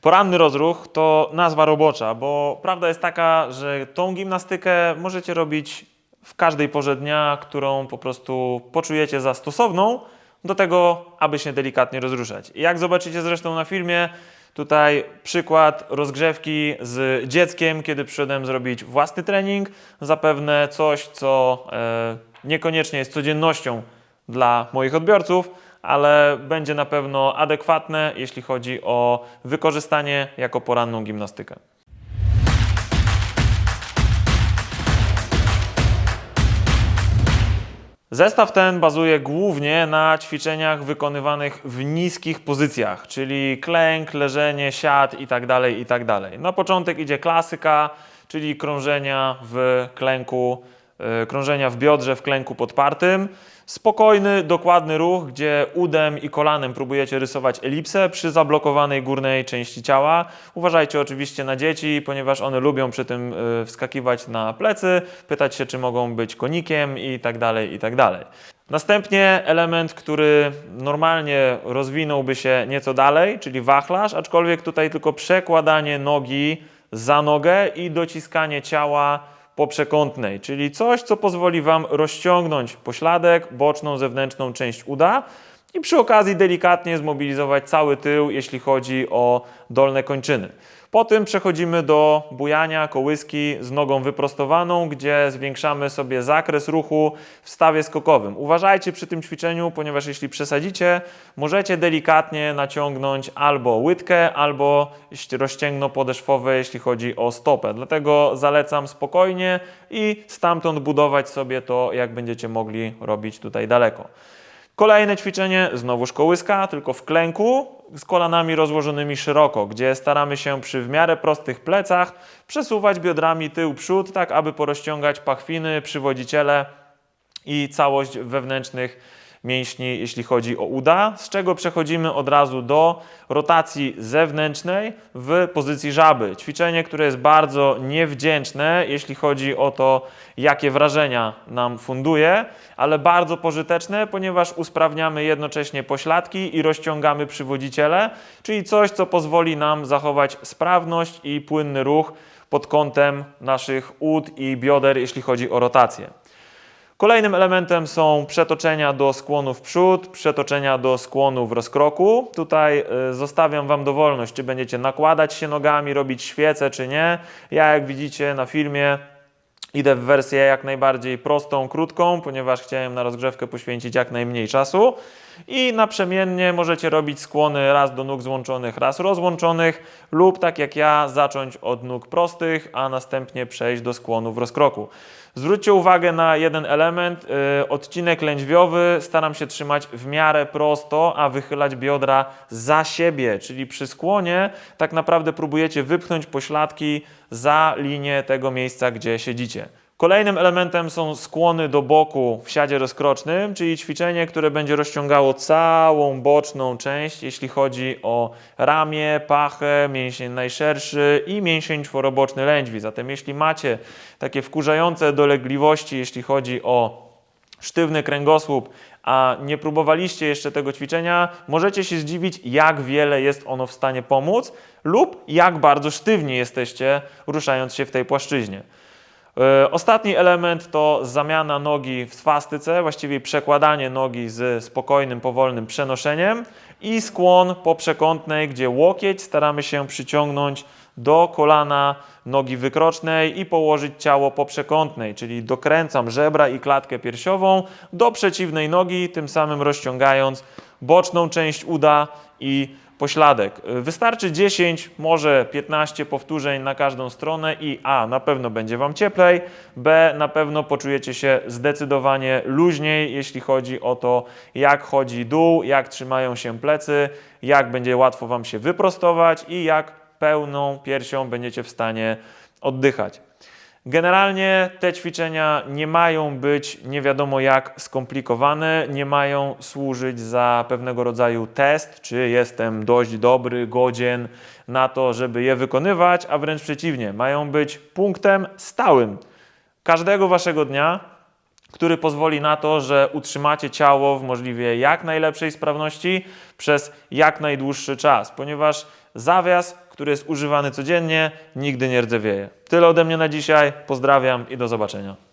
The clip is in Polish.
Poranny rozruch to nazwa robocza, bo prawda jest taka, że tą gimnastykę możecie robić w każdej porze dnia, którą po prostu poczujecie za stosowną do tego, aby się delikatnie rozruszać. Jak zobaczycie zresztą na filmie, tutaj przykład rozgrzewki z dzieckiem, kiedy przyszedłem zrobić własny trening, zapewne coś, co e, niekoniecznie jest codziennością dla moich odbiorców, ale będzie na pewno adekwatne, jeśli chodzi o wykorzystanie jako poranną gimnastykę. Zestaw ten bazuje głównie na ćwiczeniach wykonywanych w niskich pozycjach, czyli klęk, leżenie, siad itd. itd. Na początek idzie klasyka, czyli krążenia w klęku, krążenia w biodrze w klęku podpartym. Spokojny, dokładny ruch, gdzie udem i kolanem próbujecie rysować elipsę przy zablokowanej górnej części ciała. Uważajcie oczywiście na dzieci, ponieważ one lubią przy tym y, wskakiwać na plecy, pytać się, czy mogą być konikiem i tak dalej, i tak dalej. Następnie element, który normalnie rozwinąłby się nieco dalej, czyli wachlarz, aczkolwiek tutaj tylko przekładanie nogi za nogę i dociskanie ciała po przekątnej, czyli coś, co pozwoli Wam rozciągnąć pośladek, boczną, zewnętrzną część uda i przy okazji delikatnie zmobilizować cały tył, jeśli chodzi o dolne kończyny. Po tym przechodzimy do bujania kołyski z nogą wyprostowaną, gdzie zwiększamy sobie zakres ruchu w stawie skokowym. Uważajcie przy tym ćwiczeniu, ponieważ jeśli przesadzicie, możecie delikatnie naciągnąć albo łydkę, albo rozcięgno podeszwowe, jeśli chodzi o stopę. Dlatego zalecam spokojnie i stamtąd budować sobie to, jak będziecie mogli robić tutaj daleko. Kolejne ćwiczenie, znowuż kołyska, tylko w klęku, z kolanami rozłożonymi szeroko, gdzie staramy się przy w miarę prostych plecach przesuwać biodrami tył-przód, tak aby porozciągać pachwiny, przywodziciele i całość wewnętrznych mięśni, jeśli chodzi o uda, z czego przechodzimy od razu do rotacji zewnętrznej w pozycji żaby. Ćwiczenie, które jest bardzo niewdzięczne, jeśli chodzi o to, jakie wrażenia nam funduje, ale bardzo pożyteczne, ponieważ usprawniamy jednocześnie pośladki i rozciągamy przywodziciele, czyli coś, co pozwoli nam zachować sprawność i płynny ruch pod kątem naszych ud i bioder, jeśli chodzi o rotację. Kolejnym elementem są przetoczenia do skłonu w przód, przetoczenia do skłonu w rozkroku. Tutaj y, zostawiam Wam dowolność, czy będziecie nakładać się nogami, robić świece, czy nie. Ja, jak widzicie na filmie, idę w wersję jak najbardziej prostą, krótką, ponieważ chciałem na rozgrzewkę poświęcić jak najmniej czasu. I naprzemiennie możecie robić skłony raz do nóg złączonych, raz rozłączonych, lub tak jak ja, zacząć od nóg prostych, a następnie przejść do skłonu w rozkroku. Zwróćcie uwagę na jeden element. Yy, odcinek lędźwiowy staram się trzymać w miarę prosto, a wychylać biodra za siebie, czyli przy skłonie tak naprawdę próbujecie wypchnąć pośladki za linię tego miejsca, gdzie siedzicie. Kolejnym elementem są skłony do boku w siadzie rozkrocznym, czyli ćwiczenie, które będzie rozciągało całą boczną część, jeśli chodzi o ramię, pachę, mięsień najszerszy i mięsień czworoboczny lędźwi. Zatem jeśli macie takie wkurzające dolegliwości, jeśli chodzi o sztywny kręgosłup, a nie próbowaliście jeszcze tego ćwiczenia, możecie się zdziwić, jak wiele jest ono w stanie pomóc lub jak bardzo sztywni jesteście ruszając się w tej płaszczyźnie. E, Ostatni element to zamiana nogi w swastyce, właściwie przekładanie nogi z spokojnym, powolnym przenoszeniem i skłon po przekątnej, gdzie łokieć staramy się przyciągnąć do kolana nogi wykrocznej i położyć ciało po przekątnej, czyli dokręcam żebra i klatkę piersiową do przeciwnej nogi, tym samym rozciągając boczną część uda i pośladek. Wystarczy 10, może 15 powtórzeń na każdą stronę i A. Na pewno będzie Wam cieplej, B. Na pewno poczujecie się zdecydowanie luźniej, jeśli chodzi o to, jak chodzi dół, jak trzymają się plecy, jak będzie łatwo Wam się wyprostować i jak pełną piersią będziecie w stanie oddychać. Generalnie te ćwiczenia nie mają być nie wiadomo jak skomplikowane, nie mają służyć za pewnego rodzaju test, czy jestem dość dobry, godzien na to, żeby je wykonywać, a wręcz przeciwnie, mają być punktem stałym. Każdego waszego dnia, który pozwoli na to, że utrzymacie ciało w możliwie jak najlepszej sprawności przez jak najdłuższy czas, ponieważ zawias, który jest używany codziennie, nigdy nie rdzewieje. Tyle ode mnie na dzisiaj. Pozdrawiam i do zobaczenia.